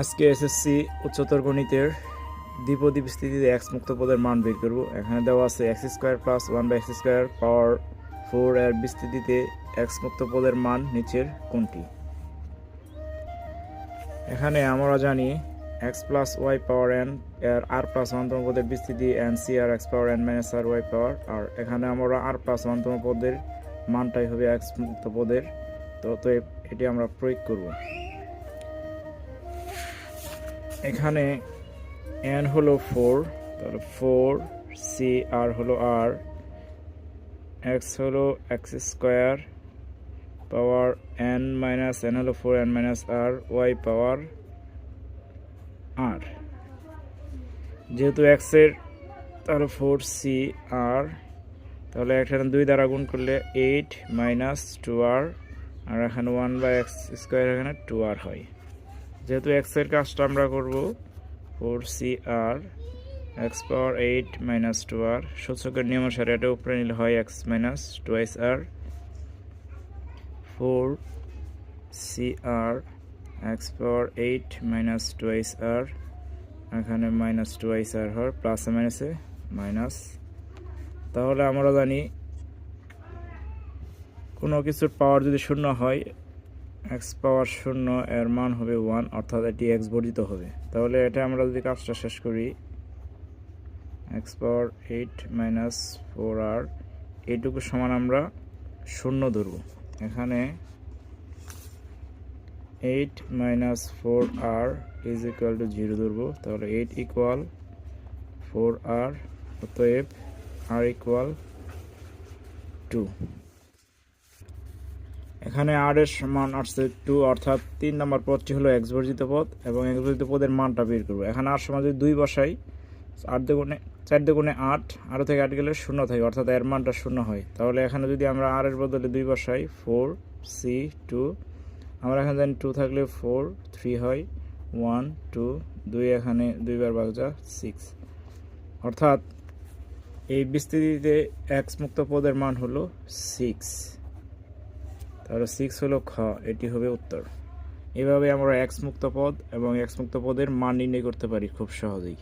আজকে এসএসসি উচ্চতর গণিতের দ্বিপদী বিস্তৃতিতে এক্স মুক্ত পদের মান বের করব। এখানে দেওয়া আছে x square plus one by x square power four এর বিস্তৃতিতে এক্স মুক্ত পদের মান নিচের কোনটি? এখানে আমরা জানি x plus y power n এর আর প্লাস ওয়ানতম পদের বিস্তৃতি n C r x power n minus r y power r এখানে আমরা আর প্লাস ওয়ানতম পদের মানটাই হবে এক্স মুক্ত পদের। তো তো এটি আমরা প্রয়োগ করব। এখানে এন হলো ফোর তাহলে ফোর সি আর হলো আর এক্স হলো x square power n minus n হলো four n minus r y power r যেহেতু এক্সের তাহলে ফোর সি আর তাহলে এখানে দুই দ্বারা গুণ করলে এইট মাইনাস টু আর আর এখানে ওয়ান বাই এক্স স্কোয়ার এখানে টু আর হয়। যেহেতু এক্সের কাজটা আমরা করব four C r x power eight minus two r সূচকের নিয়ম অনুসারে এটা উপরে নিলে হয় x minus twice r four C r x power eight minus twice r এখানে মাইনাস টুয়াইস আর হয় প্লাসে মাইনাসে মাইনাস তাহলে আমরা জানি কোনো কিছুর পাওয়ার যদি শূন্য হয় এক্স পাওয়ার শূন্য এর মান হবে ওয়ান, অর্থাৎ এটি এক্স বর্ধিত হবে। তাহলে এটা আমরা যদি কাজটা শেষ করি, x power eight minus four r এইটুকু সমান আমরা শূন্য ধরব। এখানে eight minus four r is equal to zero ধরবো। তাহলে এইট ইকুয়াল ফোর আর, অতএব আর ইকুয়াল টু। এখানে আর এর সমান আসছে টু অর্থাৎ তিন নম্বর পদটি হলো এক্স বর্জিত পদ এবং এক্স বর্জিত পদের মানটা বের করব। এখানে আর সমান যদি দুই বসাই আট দুগুণে, চার দুগুণে আট আরও থেকে আট গেলে শূন্য থাকে, অর্থাৎ এর মানটা শূন্য হয়। তাহলে এখানে যদি আমরা আর এর বদলে দুই বসাই ফোর সি টু আমরা এখানে জানি টু থাকলে ফোর থ্রি হয় ওয়ান টু দুই এখানে দুইবার বাগজা সিক্স অর্থাৎ এই বিস্তৃতিতে এক্স মুক্ত পদের মান হলো সিক্স তাহলে সিক্স হলো খ, এটি হবে উত্তর। এভাবে আমরা এক্স মুক্ত পদ এবং এক্স মুক্ত পদের মান নির্ণয় করতে পারি খুব সহজেই।